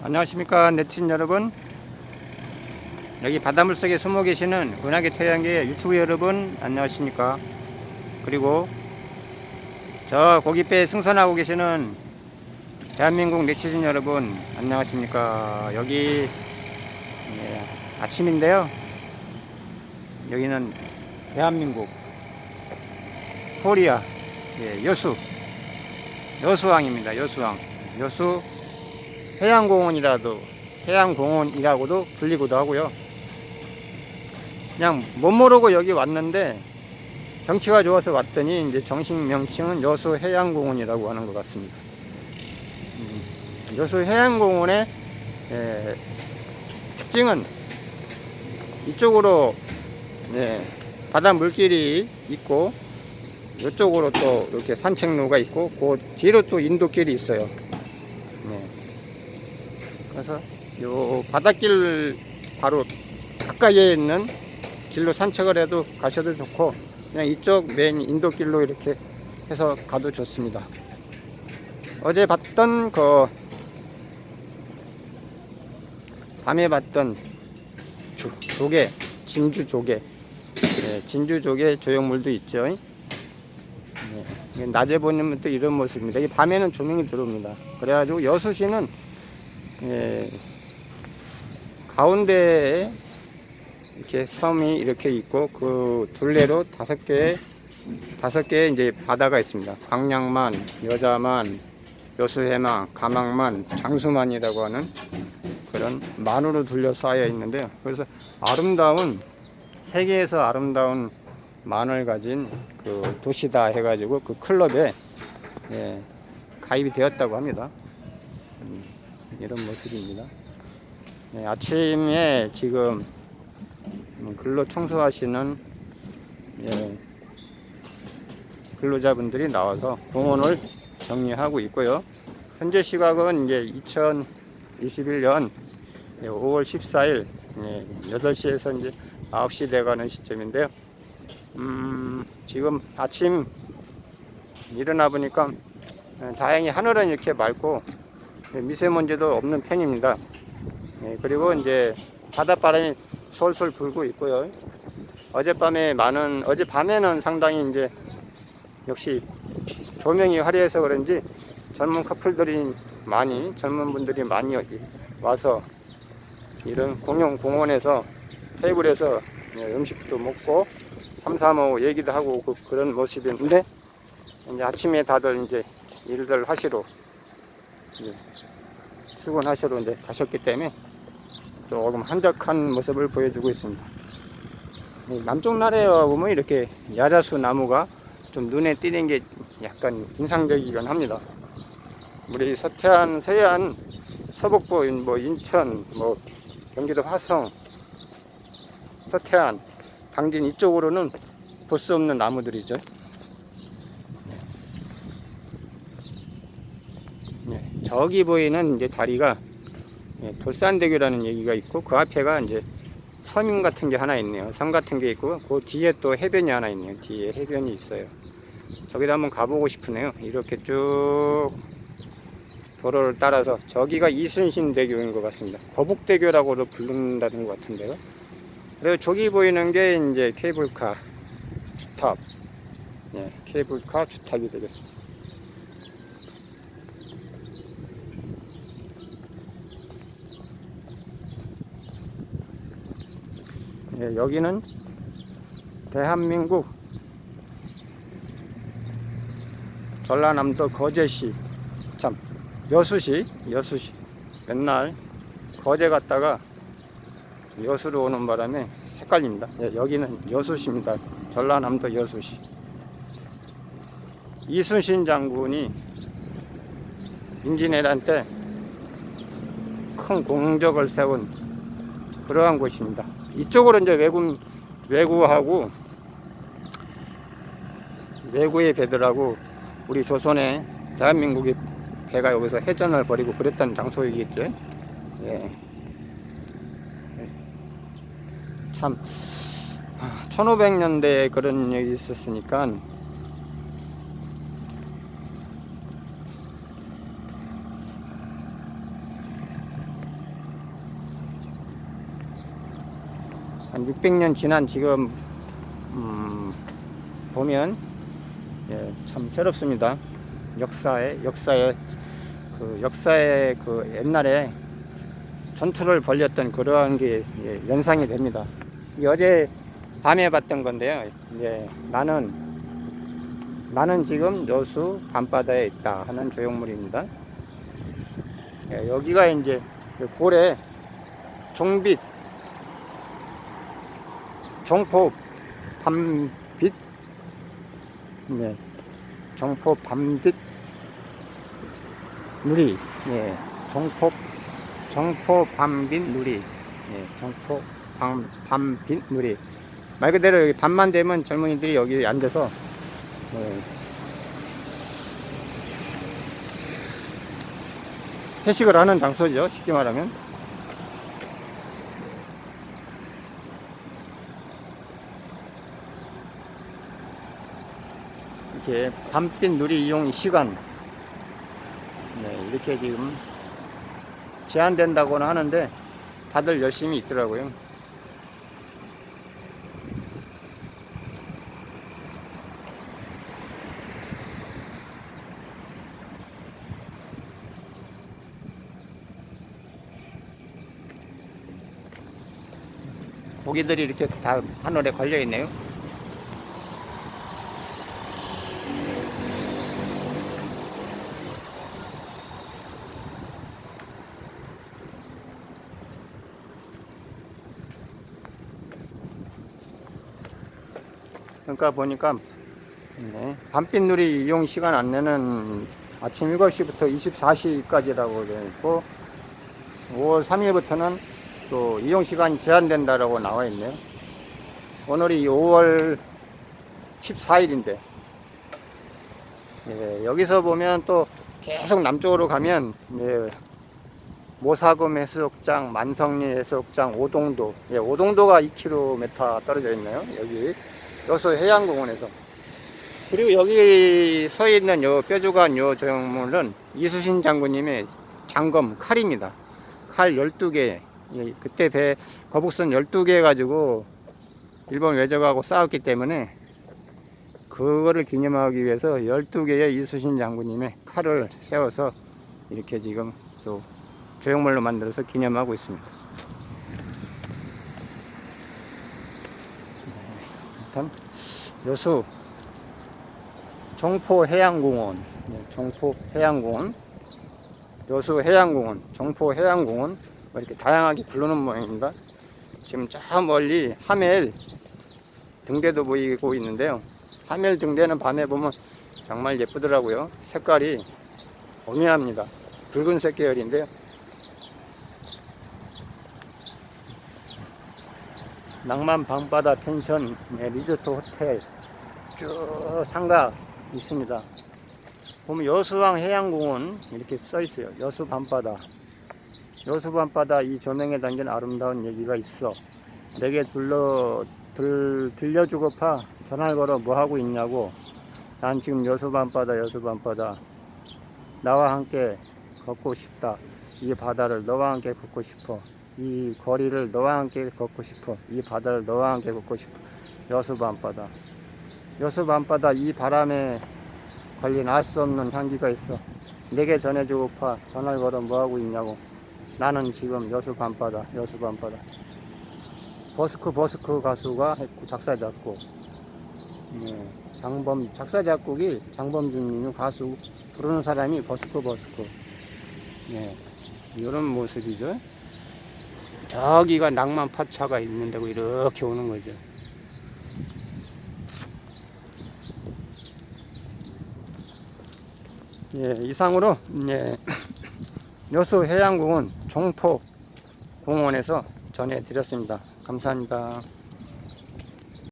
안녕하십니까 네티즌 여러분. 여기 바닷물 속에 숨어 계시는 은하계 태양계 유튜브 여러분 안녕하십니까? 그리고 저 고깃배에 승선하고 계시는 대한민국 네티즌 여러분 안녕하십니까? 여기 예, 아침인데요. 여기는 대한민국 코리아 예, 여수 여수항입니다. 여수항. 여수 해양공원이라도 해양공원이라고도 불리고도 하고요. 그냥 못 모르고 여기 왔는데 경치가 좋아서 왔더니 이제 정식 명칭은 여수 해양공원이라고 하는 것 같습니다. 음, 여수 해양공원의 에, 특징은 이쪽으로 예, 바다 물길이 있고 이쪽으로 또 이렇게 산책로가 있고 그 뒤로 또 인도길이 있어요. 네. 그래서 요 바닷길 바로 가까이에 있는 길로 산책을 해도 가셔도 좋고 그냥 이쪽 메인 인도길로 이렇게 해서 가도 좋습니다. 어제 봤던 그 밤에 봤던 조, 조개 진주 조개 네, 진주 조개 조형물도 있죠. 네, 낮에 보면 또 이런 모습입니다. 이 밤에는 조명이 들어옵니다. 그래가지고 여수시는 예, 가운데에 이렇게 섬이 이렇게 있고 그 둘레로 다섯 개 다섯 개의 이제 바다가 있습니다. 광양만, 여자만, 여수해만, 가망만, 장수만이라고 하는 그런 만으로 둘러싸여 있는데요. 그래서 아름다운 세계에서 아름다운 만을 가진 그 도시다 해가지고 그 클럽에 예, 가입이 되었다고 합니다. 음, 이런 모습입니다. 예, 아침에 지금 음, 근로 청소하시는 예, 근로자분들이 나와서 공원을 정리하고 있고요. 현재 시각은 이제 2021년 5월 14일 8시에서 이제 9시 돼가는 시점인데요. 음, 지금 아침 일어나 보니까 예, 다행히 하늘은 이렇게 맑고 예, 미세먼지도 없는 편입니다. 예, 그리고 이제 바닷바람이 솔솔 불고 있고요. 어젯밤에 많은 어젯밤에는 상당히 이제 역시 조명이 화려해서 그런지 젊은 커플들이 많이 젊은 분들이 많이 여기 와서 이런 공용 공원에서 테이블에서 예, 음식도 먹고 삼삼오오 얘기도 하고 그, 그런 모습인데 이제 아침에 다들 이제 일들 하시러 출근하시러 이제 가셨기 때문에 조금 한적한 모습을 보여주고 있습니다. 이 남쪽 나라에 보면 이렇게 야자수 나무가 좀 눈에 띄는 게 약간 인상적이긴 합니다. 우리 서태안, 서해안, 서북부, 뭐 인천, 뭐 경기도 화성, 서태안, 당진 이쪽으로는 볼 수 없는 나무들이죠. 네, 저기 보이는 이제 다리가 예, 돌산대교라는 얘기가 있고 그 앞에가 이제 섬 같은 게 하나 있네요. 섬 같은 게 있고 그 뒤에 또 해변이 하나 있네요. 뒤에 해변이 있어요. 저기도 한번 가보고 싶으네요. 이렇게 쭉 도로를 따라서 저기가 이순신 대교인 것 같습니다. 거북대교라고도 부른다는 것 같은데요. 그리고 저기 보이는 게 이제 케이블카 주탑, 예, 케이블카 주탑이 되겠습니다. 예, 여기는 대한민국 전라남도 거제시 참 여수시 여수시 맨날 거제 갔다가 여수로 오는 바람에 헷갈립니다. 예, 여기는 여수시입니다. 전라남도 여수시. 이순신 장군이 임진왜란 때 큰 공적을 세운 그러한 곳입니다. 이쪽으로 이제 외국 외구하고 외구의 배들하고 우리 조선의 대한민국의 배가 여기서 해전을 벌이고 그랬던 장소이겠죠. 예. 참 1500년대에 그런 일이 있었으니까 한 600년 지난 지금 음, 보면 예, 참 새롭습니다. 역사에 역사에 그 역사에 그 옛날에 전투를 벌였던 그러한 게 예, 연상이 됩니다. 이 어제 밤에 봤던 건데요. 이제 나는 나는 지금 여수 밤바다에 있다 하는 조형물입니다. 예, 여기가 이제 그 고래 종빛 종포 밤빛? 네. 종포 밤빛 누리. 예 종포 정포 밤빛 누리. 예 정포 밤, 밤빛 누리. 말 그대로 여기 밤만 되면 젊은이들이 여기 앉아서 예, 회식을 하는 장소죠. 쉽게 말하면 이렇게 밤빛 누리 이용 시간 네, 이렇게 지금 제한된다고는 하는데 다들 열심히 있더라고요. 고기들이 이렇게 다 하늘에 걸려 있네요. 그러니까 보니까 네, 밤빛누리 이용 시간 안내는 아침 7시부터 24시까지라고 되어 있고 5월 3일부터는 또 이용 시간이 제한된다라고 나와 있네요. 오늘이 5월 14일인데 예, 여기서 보면 또 계속 남쪽으로 가면 예, 모사금 해수욕장, 만성리 해수욕장, 오동도 예, 오동도가 2km 떨어져 있네요. 여기 여수 해양공원에서 그리고 여기 서 있는 요 뾰족한 요 조형물은 이수신 장군님의 장검 칼입니다. 칼 12개. 예, 그때 배 거북선 12개 가지고 일본 외적하고 싸웠기 때문에 그거를 기념하기 위해서 12개의 이수신 장군님의 칼을 세워서 이렇게 지금 또 조형물로 만들어서 기념하고 있습니다. 일단 여수 정포 해양공원, 네, 정포 해양공원, 여수 해양공원, 정포 해양공원 뭐 이렇게 다양하게 부르는 모양입니다. 지금 저 멀리 하멜 등대도 보이고 있는데요. 하멜 등대는 밤에 보면 정말 예쁘더라고요. 색깔이 오묘합니다. 붉은색 계열인데요. 낭만 방바다 펜션 네, 리조트 호텔 쭉 상가 있습니다. 보면 여수왕 해양공원 이렇게 써 있어요. 여수 밤바다. 여수 밤바다 이 조명에 담긴 아름다운 얘기가 있어. 내게 둘러 들, 들려주고파 전화를 걸어 뭐 하고 있냐고. 난 지금 여수 밤바다 여수 밤바다 나와 함께 걷고 싶다. 이 바다를 너와 함께 걷고 싶어. 이 거리를 너와 함께 걷고 싶어. 이 바다를 너와 함께 걷고 싶어. 여수 밤바다. 여수 밤바다 이 바람에 걸린 알 수 없는 향기가 있어. 내게 전해주고 파 전화를 걸어 뭐 하고 있냐고. 나는 지금 여수 밤바다, 여수 밤바다. 버스크 버스크 가수가 했고 작사 작곡. 네, 장범 작사 작곡이 장범준님 가수 부르는 사람이 버스크 버스크. 네, 이런 모습이죠. 저기가 낭만 파차가 있는다고 이렇게 오는 거죠. 예, 이상으로 예, 여수 해양공원 종포 공원에서 전해드렸습니다. 감사합니다.